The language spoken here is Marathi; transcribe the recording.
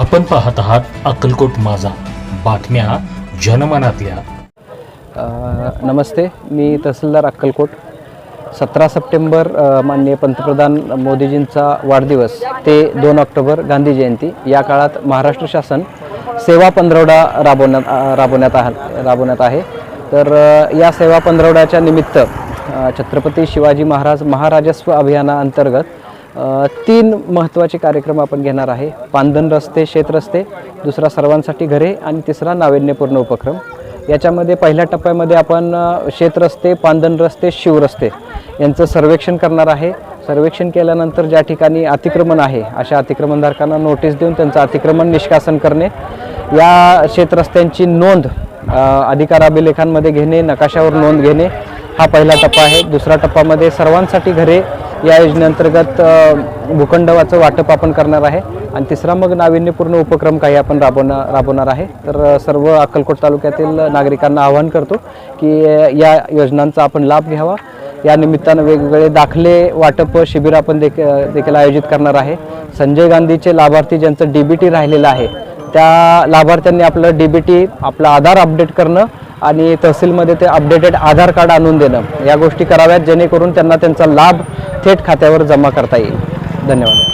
आपण पाहत आहात अक्कलकोट माझा. बातम्या जनमनातल्या. नमस्ते मी तहसीलदार अक्कलकोट. सतरा सप्टेंबर माननीय पंतप्रधान मोदीजींचा वाढदिवस ते दोन ऑक्टोबर गांधी जयंती. या काळात महाराष्ट्र शासन सेवा पंधरवडा राबवण्यात राबवण्यात आह राबवण्यात आहे. तर या सेवा पंधरवड्याच्या निमित्त छत्रपती शिवाजी महाराज महाराजस्व अभियानाअंतर्गत तीन महत्त्वाचे कार्यक्रम आपण घेणार आहे. पांदन रस्ते शेतरस्ते दुसरा सर्वांसाठी घरे आणि तिसरा नाविन्यपूर्ण उपक्रम. याच्यामध्ये पहिल्या टप्प्यामध्ये आपण शेतरस्ते पांदन रस्ते शिवरस्ते यांचं सर्वेक्षण करणार आहे. सर्वेक्षण केल्यानंतर ज्या ठिकाणी अतिक्रमण आहे अशा अतिक्रमणधारकांना नोटीस देऊन त्यांचं अतिक्रमण निष्कासन करणे या शेतरस्त्यांची नोंद अधिकार अभिलेखांमध्ये घेणे नकाशावर नोंद घेणे हा पहिला टप्पा आहे. दुसरा टप्पामध्ये सर्वांसाठी घरे या योजनेअंतर्गत भूखंडवाचं वाटप आपण करणार आहे. आणि तिसरा मग नाविन्यपूर्ण उपक्रम काही आपण राबवणार राबवणार आहे. तर सर्व अक्कलकोट तालुक्यातील नागरिकांना आवाहन करतो की या योजनांचा आपण लाभ घ्यावा. या निमित्तानं वेगवेगळे दाखले वाटप शिबिर आपण देख देखील आयोजित करणार आहे. संजय गांधीचे लाभार्थी ज्यांचं डी बी टी राहिलेलं आहे त्या लाभार्थ्यांनी आपलं डी बी टी आपलं आधार अपडेट करणं आणि तहसीलमध्ये ते अपडेटेड आधार कार्ड आणून देणं. या गोष्टी कराव्यात जेणेकरून त्यांना त्यांचा लाभ थेट खात्यावर जमा करता येईल. धन्यवाद.